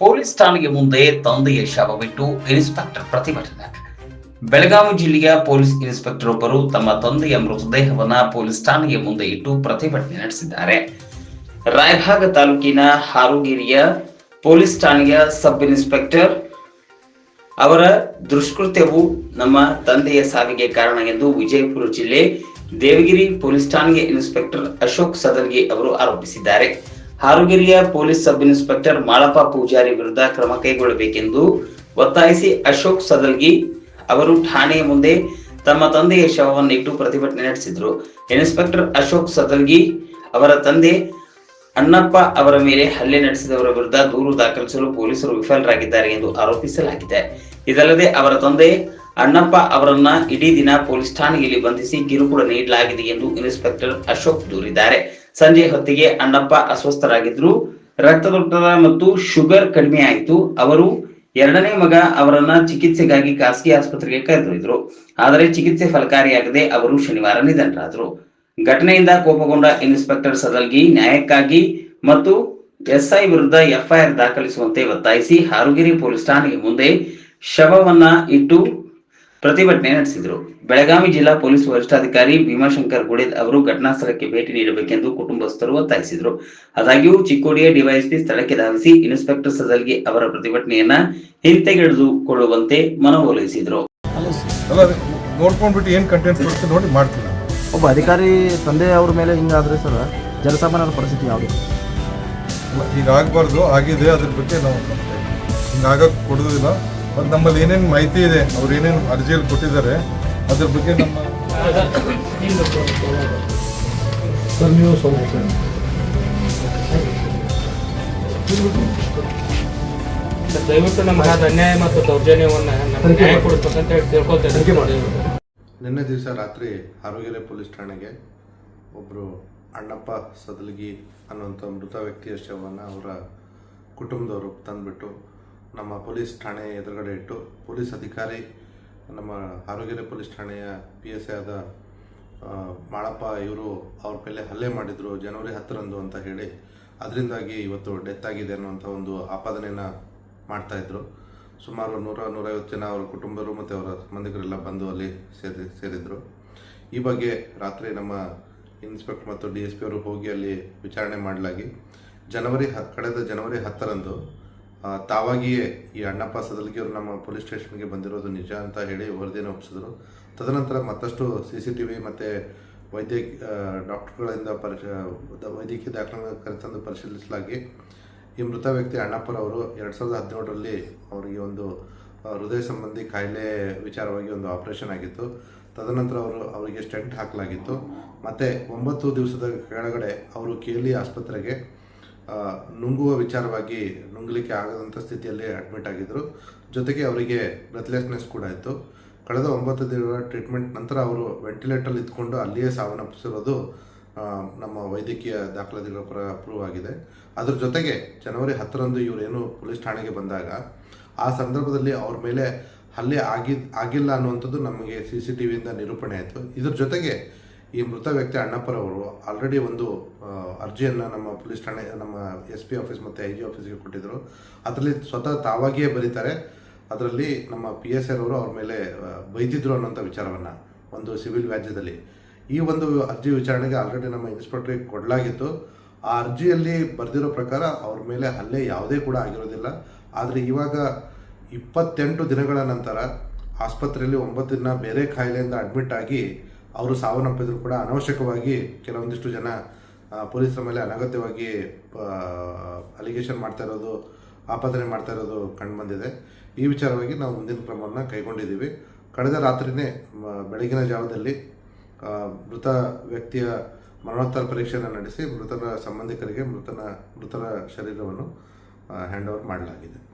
Police ಠಾಣೆಗೆ ಮುಂದೆ ತಂದೆಯ ಶವವಿಟ್ಟು ಇನ್ಸ್ಪೆಕ್ಟರ್ ಪ್ರತಿಭಟನೆ. ಬೆಳಗಾವಿ ಜಿಲ್ಲೆಯ ಪೊಲೀಸ್ ಇನ್ಸ್ಪೆಕ್ಟರ್ ಒಬ್ಬರು ತಮ್ಮ ತಂದೆಯ ಮೃತದೇಹವನ್ನ ಪೊಲೀಸ್ ಠಾಣೆಗೆ ಮುಂದೆ ಇಟ್ಟು ಪ್ರತಿಭಟನೆ ನಡೆಸಿದ್ದಾರೆ. ರಾಯಭಾಗ ತಾಲೂಕಿನ ಹಾರುಗಿರಿಯ ಪೊಲೀಸ್ ಠಾಣೆಯ ಸಬ್ ಇನ್ಸ್ಪೆಕ್ಟರ್ ಅವರ ದುಷ್ಕೃತ್ಯವು ನಮ್ಮ ತಂದೆಯ ಸಾವಿಗೆ ಕಾರಣ ಎಂದು ವಿಜಯಪುರ ಜಿಲ್ಲೆ ದೇವಗಿರಿ ಪೊಲೀಸ್ ಠಾಣೆಗೆ ಇನ್ಸ್ಪೆಕ್ಟರ್ ಅಶೋಕ್ ಸದಲ್ಗಿ ಅವರು ಆರೋಪಿಸಿದ್ದಾರೆ. ಹಾರುಗಿರಿಯ police sub inspector Malappa Pujari ವಿರುದ್ಧ ಕ್ರಮ ಕೈಗೊಳ್ಳಬೇಕೆಂದು ಒತ್ತಾಯಿಸಿ ಅಶೋಕ್ ಸದಲ್ಗಿ ಅವರು ಠಾಣೆಯ ಮುಂದೆ ತಮ್ಮ ತಂದೆಯ ಶವವನ್ನಿಟ್ಟು ಪ್ರತಿಭಟನೆ ನಡೆಸಿದರು. ಇನ್ಸ್ಪೆಕ್ಟರ್ ಅಶೋಕ್ ಸದಲ್ಗಿ ಅವರ ತಂದೆ ಅಣ್ಣಪ್ಪ ಅವರ ಮೇಲೆ ಹಲ್ಲೆ ನಡೆಸಿದವರ ವಿರುದ್ಧ ದೂರು ದಾಖಲಿಸಲು ಪೊಲೀಸರು ವಿಫಲರಾಗಿದ್ದಾರೆ ಎಂದು ಆರೋಪಿಸಲಾಗಿದೆ. ಇದಲ್ಲದೆ ಅವರ ತಂದೆ ಅಣ್ಣಪ್ಪ ಅವರನ್ನ ಇಡೀ ದಿನ ಪೊಲೀಸ್ ಠಾಣೆಯಲ್ಲಿ ಬಂಧಿಸಿ ಕಿರುಕುಳ ನೀಡಲಾಗಿದೆ ಎಂದು ಇನ್ಸ್ಪೆಕ್ಟರ್ ಅಶೋಕ್ ದೂರಿದ್ದಾರೆ. ಸಂಜೆ ಹೊತ್ತಿಗೆ ಅಣ್ಣಪ್ಪ ಅಸ್ವಸ್ಥರಾಗಿದ್ರು. ರಕ್ತದೊತ್ತಡ ಮತ್ತು ಶುಗರ್ ಕಡಿಮೆ ಆಯಿತು. ಅವರು ಎರಡನೇ ಮಗ ಅವರನ್ನ ಚಿಕಿತ್ಸೆಗಾಗಿ ಖಾಸಗಿ ಆಸ್ಪತ್ರೆಗೆ ಕರೆದೊಯ್ದರು. ಆದರೆ ಚಿಕಿತ್ಸೆ ಫಲಕಾರಿಯಾಗದೆ ಅವರು ಶನಿವಾರ ನಿಧನರಾದರು. ಘಟನೆಯಿಂದ ಕೋಪಗೊಂಡ ಇನ್ಸ್ಪೆಕ್ಟರ್ ಸದಲ್ಗಿ ನ್ಯಾಯಕ್ಕಾಗಿ ಮತ್ತು ಎಸ್ಐ ವಿರುದ್ಧ ಎಫ್ಐಆರ್ ದಾಖಲಿಸುವಂತೆ ಒತ್ತಾಯಿಸಿ ಹಾರುಗಿರಿ ಪೊಲೀಸ್ ಠಾಣೆಗೆ ಮುಂದೆ ಶವವನ್ನ ಇಟ್ಟು ಪ್ರತಿಭಟನೆ ನಡೆಸಿದರು. ಬೆಳಗಾವಿ ಜಿಲ್ಲಾ ಪೊಲೀಸ್ ವರಿಷ್ಠಾಧಿಕಾರಿ ಭೀಮಾಶಂಕರ್ ಗುಡೇದ್ ಅವರು ಘಟನಾ ಸ್ಥಳಕ್ಕೆ ಭೇಟಿ ನೀಡಬೇಕೆಂದು ಕುಟುಂಬಸ್ಥರು ಒತ್ತಾಯಿಸಿದರು. ಆದಾಗ್ಯೂ ಚಿಕ್ಕೋಡಿಯ ಡಿವೈಎಸ್ಪಿ ಸ್ಥಳಕ್ಕೆ ಧಾವಿಸಿ ಇನ್ಸ್ಪೆಕ್ಟರ್ ಸದಲ್ಗಿ ಅವರ ಪ್ರತಿಭಟನೆಯನ್ನ ಹಿಂತೆಗೆದುಕೊಳ್ಳುವಂತೆ ಮನವೊಲಿಸಿದರು. ನೋಡ್ಕೊಂಡ್ಬಿಟ್ಟು ಏನು ಕಂಟೆಂಟ್ ಕೊಡ್ತೀವಿ ನೋಡಿ ಮಾಡ್ತೀವಿ ಒಬ್ಬ ಅಧಿಕಾರಿ ತಂದೆ ಅವ್ರ ಮೇಲೆ ಹಿಂಗಾದ್ರೆ ಸರ್ ಜನಸಾಮಾನ್ಯರ ಪರಿಸ್ಥಿತಿ ಯಾವುದು? ಈಗ ಹೀಗಾಗಬಾರ್ದು ಆಗಿದೆ ಅದ್ರ ಬಗ್ಗೆ ನಾವು ಹಿಂಗಾಗಕ್ಕೆ ಕೊಡೋದಿಲ್ಲ ಮತ್ತು ನಮ್ಮಲ್ಲಿ ಏನೇನು ಮಾಹಿತಿ ಇದೆ ಅವ್ರು ಏನೇನು ಅರ್ಜಿಯಲ್ಲಿ ಕೊಟ್ಟಿದ್ದಾರೆ ಅದ್ರ ಬಗ್ಗೆ ನಮ್ಮ ಸರ್ ನೀವು ಸ್ವಲ್ಪ ದಯವಿಟ್ಟು ನಮ್ಮ ಆದ ಅನ್ಯಾಯ ಮತ್ತು ದೌರ್ಜನ್ಯವನ್ನು ನ್ಯಾಯ ಕೊಡಿಸ್ಬೇಕಂತ ಹೇಳಿ ತಿಳ್ಕೊತೇನೆ ನಿನ್ನೆ ದಿವಸ ರಾತ್ರಿ ಹಾರುಗೆರೆ ಪೊಲೀಸ್ ಠಾಣೆಗೆ ಒಬ್ಬರು ಅಣ್ಣಪ್ಪ ಸದಲಗಿ ಅನ್ನುವಂಥ ಮೃತ ವ್ಯಕ್ತಿಯ ಶವವನ್ನು ಅವರ ಕುಟುಂಬದವರು ತಂದುಬಿಟ್ಟು ನಮ್ಮ ಪೊಲೀಸ್ ಠಾಣೆ ಎದುರುಗಡೆ ಇಟ್ಟು ಪೊಲೀಸ್ ಅಧಿಕಾರಿ, ನಮ್ಮ ಆರೋಗ್ಯರೆ ಪೊಲೀಸ್ ಠಾಣೆಯ ಪಿ ಎಸ್ ಐ ಆದ ಮಾಳಪ್ಪ ಇವರು ಅವ್ರ ಮೇಲೆ ಹಲ್ಲೆ ಮಾಡಿದರು ಜನವರಿ ಹತ್ತರಂದು ಅಂತ ಹೇಳಿ. ಅದರಿಂದಾಗಿ ಇವತ್ತು ಡೆತ್ ಆಗಿದೆ ಅನ್ನುವಂಥ ಒಂದು ಆಪಾದನೆಯನ್ನು ಮಾಡ್ತಾಯಿದ್ರು ಸುಮಾರು ನೂರ ನೂರೈವತ್ತು ಜನ ಅವರ ಕುಟುಂಬರು ಮತ್ತು ಅವರ ಸಂಬಂಧಿಕರೆಲ್ಲ ಬಂದು ಅಲ್ಲಿ ಸೇರಿ, ಸೇರಿದರು. ಈ ಬಗ್ಗೆ ರಾತ್ರಿ ನಮ್ಮ ಇನ್ಸ್ಪೆಕ್ಟರ್ ಮತ್ತು ಡಿ ಎಸ್ ಪಿ ಅವರು ಹೋಗಿ ಅಲ್ಲಿ ವಿಚಾರಣೆ ಮಾಡಲಾಗಿ. ಜನವರಿ ಹ ಕಳೆದ ಜನವರಿ ಹತ್ತರಂದು ತಾವಾಗಿಯೇ ಈ ಅಣ್ಣಪ್ಪ ಸದಲ್ಗಿ ಅವರು ನಮ್ಮ ಪೊಲೀಸ್ ಸ್ಟೇಷನ್ಗೆ ಬಂದಿರೋದು ನಿಜ ಅಂತ ಹೇಳಿ ವರದಿಯನ್ನು ಒಪ್ಪಿಸಿದ್ರು. ತದನಂತರ ಮತ್ತಷ್ಟು ಸಿ ಸಿ ಟಿ ವಿ ಮತ್ತು ವೈದ್ಯ ಡಾಕ್ಟರ್ಗಳಿಂದ ಪರಿಶ, ವೈದ್ಯಕೀಯ ದಾಖಲೆಗಳನ್ನು ಕರೆತಂದು ಪರಿಶೀಲಿಸಲಾಗಿ ಈ ಮೃತ ವ್ಯಕ್ತಿ ಅಣ್ಣಪ್ಪರವರು ಎರಡು ಸಾವಿರದ ಹದಿನೇಳರಲ್ಲಿ ಅವರಿಗೆ ಒಂದು ಹೃದಯ ಸಂಬಂಧಿ ಕಾಯಿಲೆ ವಿಚಾರವಾಗಿ ಒಂದು ಆಪರೇಷನ್ ಆಗಿತ್ತು. ತದನಂತರ ಅವರು ಅವರಿಗೆ ಸ್ಟೆಂಟ್ ಹಾಕಲಾಗಿತ್ತು. ಮತ್ತು ಒಂಬತ್ತು ದಿವಸದ ಕೆಳಗಡೆ ಅವರು ಕೇಳಿ ಆಸ್ಪತ್ರೆಗೆ ನುಂಗುವ ವಿಚಾರವಾಗಿ ನುಂಗಲಿಕ್ಕೆ ಆಗದಂಥ ಸ್ಥಿತಿಯಲ್ಲಿ ಅಡ್ಮಿಟ್ ಆಗಿದ್ದರು ಜೊತೆಗೆ ಅವರಿಗೆ ಬ್ರೆತ್ಲೆಸ್ನೆಸ್ ಕೂಡ ಇತ್ತು. ಕಳೆದ ಒಂಬತ್ತು ದಿನಗಳ ಟ್ರೀಟ್ಮೆಂಟ್ ನಂತರ ಅವರು ವೆಂಟಿಲೇಟರ್ ಇದ್ಕೊಂಡು ಅಲ್ಲಿಯೇ ಸಾವನ್ನಪ್ಪಿಸಿರೋದು ನಮ್ಮ ವೈದ್ಯಕೀಯ ದಾಖಲಾತಿಗಳ ಪ್ರ ಪ್ರೂವ್ ಆಗಿದೆ. ಅದ್ರ ಜೊತೆಗೆ ಜನವರಿ ಹತ್ತರಂದು ಇವರೇನು ಪೊಲೀಸ್ ಠಾಣೆಗೆ ಬಂದಾಗ, ಆ ಸಂದರ್ಭದಲ್ಲಿ ಅವ್ರ ಮೇಲೆ ಹಲ್ಲೆ ಆಗಿ, ಆಗಿಲ್ಲ ಅನ್ನುವಂಥದ್ದು ನಮಗೆ ಸಿ ಸಿ ಟಿ ವಿಯಿಂದ ನಿರೂಪಣೆ ಆಯಿತು. ಇದ್ರ ಜೊತೆಗೆ ಈ ಮೃತ ವ್ಯಕ್ತಿ ಅಣ್ಣಪ್ಪರವರು ಆಲ್ರೆಡಿ ಒಂದು ಅರ್ಜಿಯನ್ನು ನಮ್ಮ ಪೊಲೀಸ್ ಠಾಣೆ, ನಮ್ಮ ಎಸ್ ಪಿ ಆಫೀಸ್ ಮತ್ತು ಐ ಜಿ ಆಫೀಸ್ಗೆ ಕೊಟ್ಟಿದ್ದರು ಅದರಲ್ಲಿ ಸ್ವತಃ ತಾವಾಗಿಯೇ ಬರೀತಾರೆ. ಅದರಲ್ಲಿ ನಮ್ಮ ಪಿ ಎಸ್ ಆರ್ ಅವರು ಅವ್ರ ಮೇಲೆ ಬೈದಿದ್ರು ಅನ್ನೋಂಥ ವಿಚಾರವನ್ನು ಒಂದು ಸಿವಿಲ್ ವ್ಯಾಜ್ಯದಲ್ಲಿ. ಈ ಒಂದು ಅರ್ಜಿ ವಿಚಾರಣೆಗೆ ಆಲ್ರೆಡಿ ನಮ್ಮ ಇನ್ಸ್ಪೆಕ್ಟ್ರಿಗೆ ಕೊಡಲಾಗಿತ್ತು. ಆ ಅರ್ಜಿಯಲ್ಲಿ ಬರೆದಿರೋ ಪ್ರಕಾರ ಅವ್ರ ಮೇಲೆ ಹಲ್ಲೆ ಯಾವುದೇ ಕೂಡ ಆಗಿರೋದಿಲ್ಲ. ಆದರೆ ಇವಾಗ ಇಪ್ಪತ್ತೆಂಟು ದಿನಗಳ ನಂತರ ಆಸ್ಪತ್ರೆಯಲ್ಲಿ ಒಂಬತ್ತು ದಿನ ಬೇರೆ ಕಾಯಿಲೆಯಿಂದ ಅಡ್ಮಿಟ್ ಆಗಿ ಅವರು ಸಾವನ್ನಪ್ಪಿದ್ರು ಕೂಡ ಅನವಶ್ಯಕವಾಗಿ ಕೆಲವೊಂದಿಷ್ಟು ಜನ ಪೊಲೀಸರ ಮೇಲೆ ಅನಗತ್ಯವಾಗಿ ಅಲಿಗೇಷನ್ ಮಾಡ್ತಾ ಇರೋದು, ಆಪಾದನೆ ಮಾಡ್ತಾ ಇರೋದು ಕಂಡುಬಂದಿದೆ ಈ ವಿಚಾರವಾಗಿ ನಾವು ಮುಂದಿನ ಕ್ರಮವನ್ನು ಕೈಗೊಂಡಿದ್ದೀವಿ. ಕಳೆದ ರಾತ್ರಿನೇ, ಮ- ಬೆಳಗಿನ ಜಾವದಲ್ಲಿ ಮೃತ ವ್ಯಕ್ತಿಯ ಮರಣೋತ್ತರ ಪರೀಕ್ಷೆಯನ್ನು ನಡೆಸಿ ಮೃತನ ಸಂಬಂಧಿಕರಿಗೆ ಮೃತನ, ಮೃತರ ಶರೀರವನ್ನು ಹ್ಯಾಂಡ್ ಓವರ್ ಮಾಡಲಾಗಿದೆ.